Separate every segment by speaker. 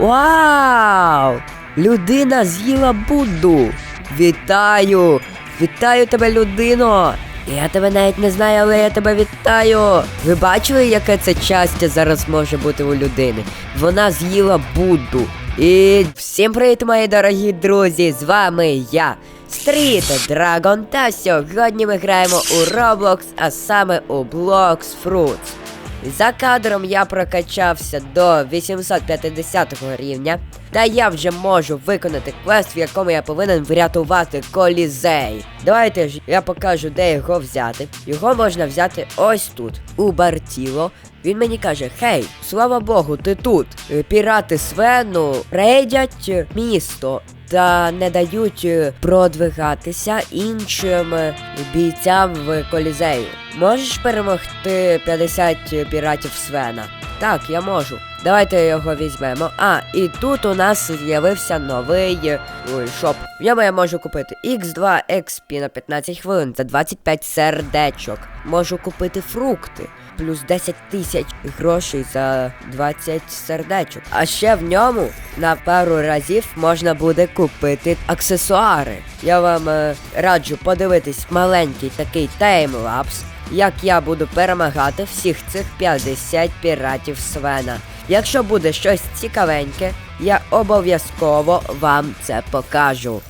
Speaker 1: Вау! Людина з'їла Будду! Вітаю! Вітаю тебе, людино! Я тебе навіть не знаю, але я тебе вітаю. Ви бачили, яке це щастя зараз може бути у людини? Вона з'їла Будду. І всім привіт, мої дорогі друзі! З вами я, Стріт Драгон, та сьогодні ми граємо у Roblox, а саме у Blox Fruits. За кадром я прокачався до 850 рівня, та я вже можу виконати квест, в якому я повинен врятувати колізей. Давайте ж я покажу, де його взяти. Його можна взяти ось тут, у Бартіло. Він мені каже: Хей, слава Богу, ти тут. Пірати Свену рейдять місто. Та не дають е, продвигатися іншим е, бійцям в колізею. Можеш перемогти 50 піратів Свена? Так, я можу. Давайте його візьмемо. А, і тут у нас з'явився новий е, ой, шоп. В ньому я можу купити X2 XP на 15 хвилин за 25 сердечок. Можу купити фрукти. Плюс 10 тисяч грошей за 20 сердечок. А ще в ньому на пару разів можна буде купити аксесуари. Я вам е, раджу подивитись маленький такий таймлапс, як я буду перемагати всіх цих 50 піратів Свена. Якщо буде щось цікавеньке, я обов'язково вам це покажу.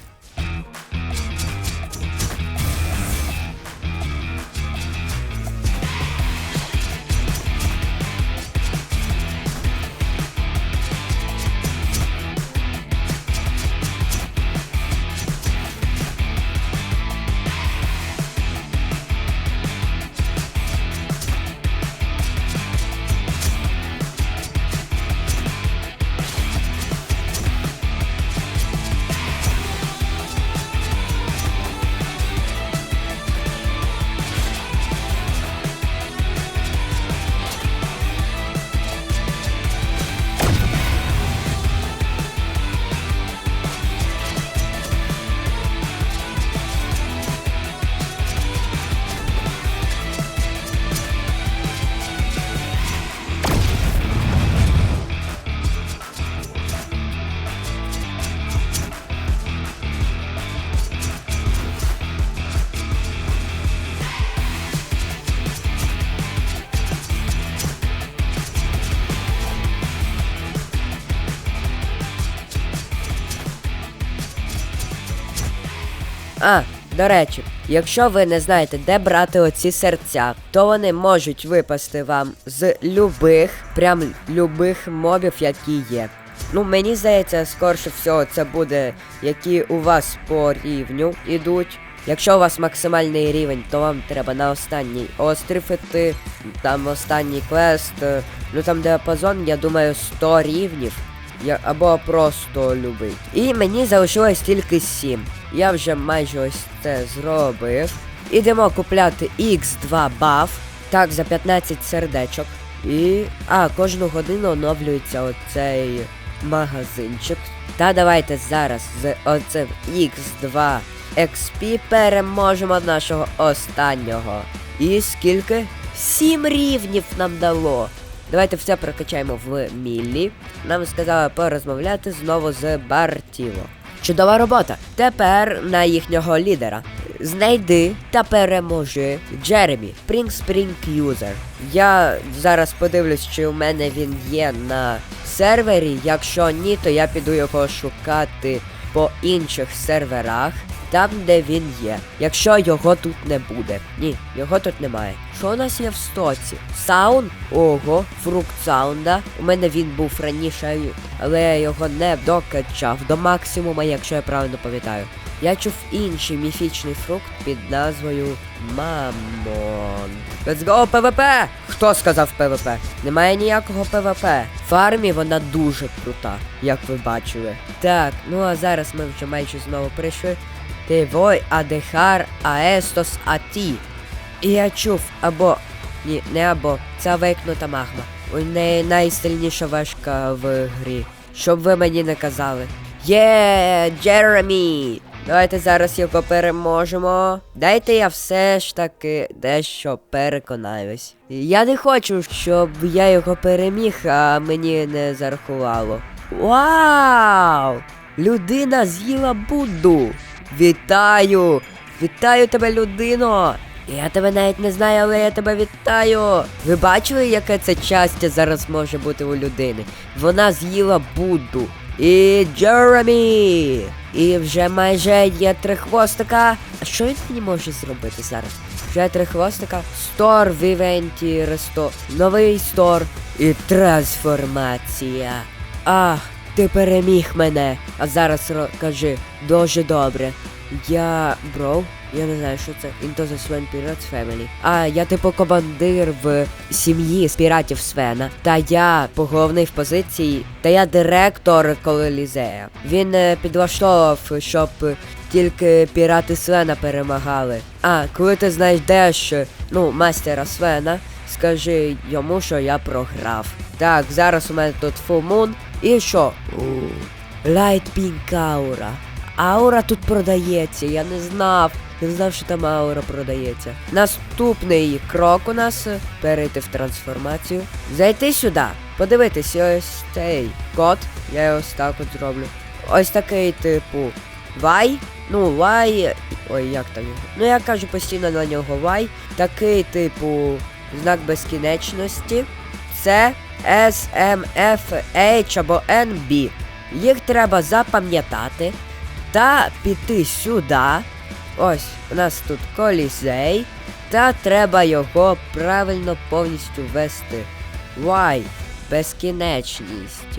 Speaker 1: А, до речі, якщо ви не знаєте, де брати оці серця, то вони можуть випасти вам з любих, прям любих мобів, які є. Ну, мені здається, скорше всього, це буде, які у вас по рівню ідуть. Якщо у вас максимальний рівень, то вам треба на останній острів іти, там останній квест, е, ну там діапазон, я думаю, 100 рівнів. Я, або просто любить. І мені залишилось тільки 7. Я вже майже ось це зробив. Ідемо купляти X2 баф. Так, за 15 сердечок. І. А, кожну годину оновлюється оцей магазинчик. Та давайте зараз з оцим X2 XP переможемо нашого останнього. І скільки? 7 рівнів нам дало. Давайте все прокачаємо в Міллі. Нам сказали порозмовляти знову з Бартіло. Чудова робота. Тепер на їхнього лідера. Знайди та переможи Джеремі, Spring Spring User. Я зараз подивлюсь, чи у мене він є на сервері. Якщо ні, то я піду його шукати по інших серверах. Там, де він є. Якщо його тут не буде. Ні, його тут немає. Що у нас є в стоці? Саунд? Ого, фрукт саунда. У мене він був раніше, але я його не докачав до максимума, якщо я правильно пам'ятаю. Я чув інший міфічний фрукт під назвою Мамон. Let's go, ПВП! Хто сказав ПВП? Немає ніякого ПВП. В фармі вона дуже крута, як ви бачили. Так, ну а зараз ми вже майже знову прийшли. Ти вой адехар аестос аті. І я чув або. Ні, не або. Це вейкнута магма. У неї найсильніша вешка в грі. Щоб ви мені не казали. Є, Джеремі! Давайте зараз його переможемо. Дайте я все ж таки дещо переконаюсь. Я не хочу, щоб я його переміг, а мені не зарахувало. Вау! Людина з'їла Будду! Вітаю! Вітаю тебе, людино! Я тебе навіть не знаю, але я тебе вітаю. Ви бачили, яке це щастя зараз може бути у людини? Вона з'їла Будду. І Джеремі! І вже майже є три хвостика. А що він мені може зробити зараз? Вже три хвостика. Стор в івенті Ресто. Новий стор. І трансформація. Ах, ти переміг мене. А зараз кажи дуже добре. Я бро, я не знаю, що це. Into the Sven Pirates Family. А я типу командир в сім'ї з піратів Свена. Та я поголовний в позиції. Та я директор Колелізея. Він е, підлаштовував, щоб тільки пірати Свена перемагали. А, коли ти знайдеш, ну, мастера Свена, скажи йому, що я програв. Так, зараз у мене тут Full І що? Light Pink Aura. Аура тут продається, я не знав. Не знав, що там аура продається. Наступний крок у нас перейти в трансформацію. Зайти сюди, подивитись, ось цей код. Я його ось так от зроблю. Ось такий, типу, вай. Ну, вай. Ой, як там його? Ну я кажу постійно на нього вай. Такий, типу, знак безкінечності. Це S, M, F, H або NB. Їх треба запам'ятати та піти сюди. Ось, у нас тут колізей. Та треба його правильно повністю ввести. Y. Безкінечність.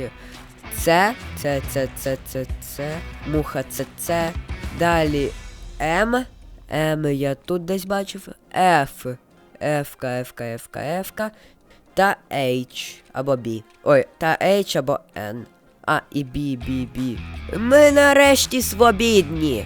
Speaker 1: Це, це, це, це, це, це. Муха це це. Далі М. М я тут десь бачив. F. F, F, F, F. Та H або B. Ой, та H або N. А, і B, B, B. Ми нарешті свобідні.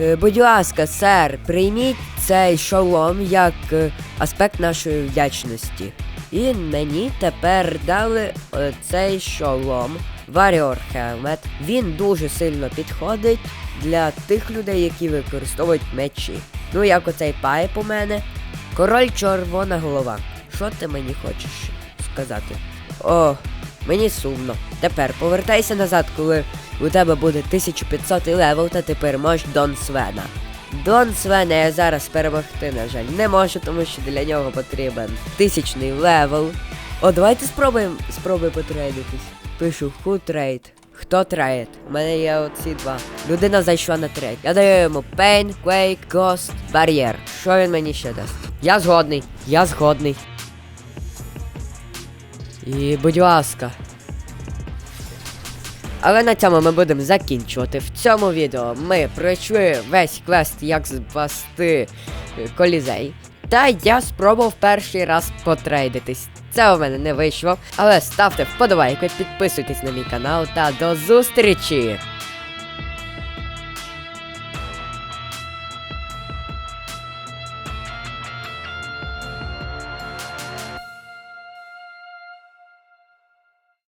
Speaker 1: Е, будь ласка, сер, прийміть цей шолом як е, аспект нашої вдячності. І мені тепер дали е, цей шолом Warrior Helmet. Він дуже сильно підходить для тих людей, які використовують мечі. Ну, як оцей пайп у мене. Король червона голова. Що ти мені хочеш сказати? О, мені сумно. Тепер повертайся назад, коли у тебе буде 1500 левел, та ти переможеш Дон Свена. Дон Свена я зараз перемогти, на жаль, не можу, тому що для нього потрібен тисячний левел. О, давайте спробуємо спробуй потрейдитись. Пишу trade. Хто трейд? У мене є оці два. Людина зайшла на трейд. Я даю йому Pain, Quake, Ghost, Barrier. Що він мені ще дасть? Я згодний. Я згодний. І будь ласка. Але на цьому ми будемо закінчувати. В цьому відео ми пройшли весь квест, як спасти колізей. Та я спробував перший раз потрейдитись. Це у мене не вийшло. Але ставте вподобайки, підписуйтесь на мій канал та до зустрічі!